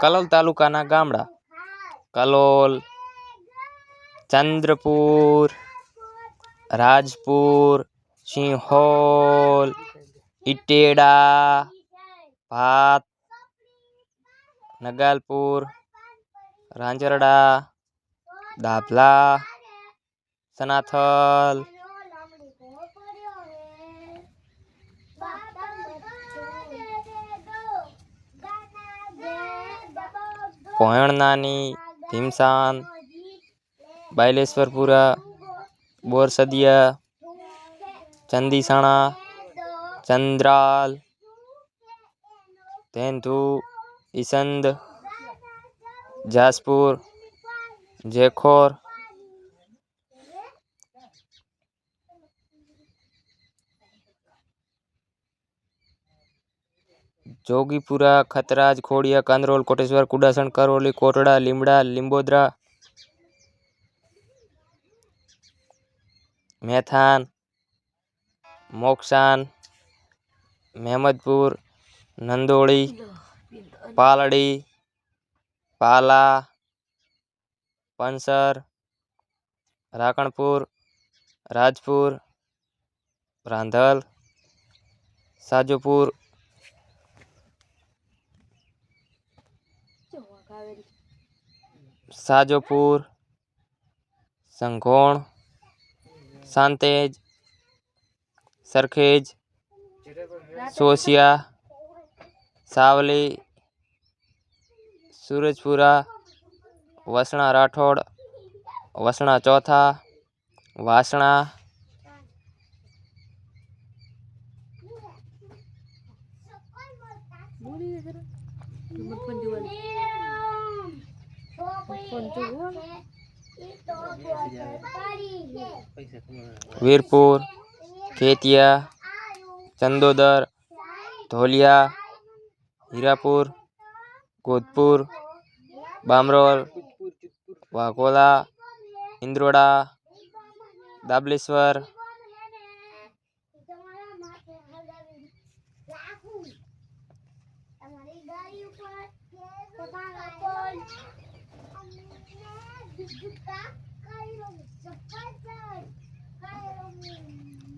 કલોલ તાલુકાના ગામડા કલોલ ચંદ્રપુર રાજપુર સિંહોલ ઇટેડા ભાત નગાલપુર રાંજરડા દાભલા સનાથલ પોયણનાની ભીમસાન બાયલેશ્વરપુરા બોરસદિયા ચંદીસણા ચંદ્રાલ ધેંધુ ઈસંદ જાસપુર જેખોર જોગીપુરા ખતરાજ ખોડિયા કાંદરોલ કોટેશ્વર કુડાસણ કરોલી કોટડા લીમડા લીંબોદરા મેથાન મોક્ષાન મહેમદપુર નંદોળી પાલડી પાલા પંસર રાખણપુર રાજપુર રાંધલ સાજુપુર સાજોપુર સંઘોણ સાંતેજ સરખેજ સોસિયા સાવલી સૂરજપુરા વસણા રાઠોડ વસણા ચોથા વાસણા બોલી જરા વીરપુર ખેતિયા ચંદોદર ધોલિયા હીરાપુર ગોધપુર બામરોલ વાઘોલા ઇન્દ્રોડા દાબલેશ્વર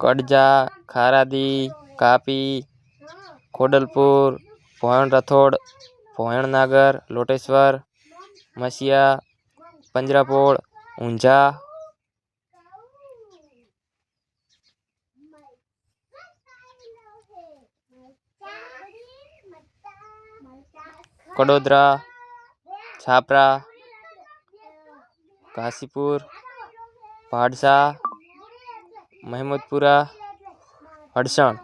કડજા ખારાદી કાપી ખોડલપુર ભોયણ રથોડ ભોયણ નાગર લોટેશ્વર મસિયા પંજરાપોળ ઊંઝા કડોદરા છાપરા काशीपुर पहाड़सा महमदपुरा हडसन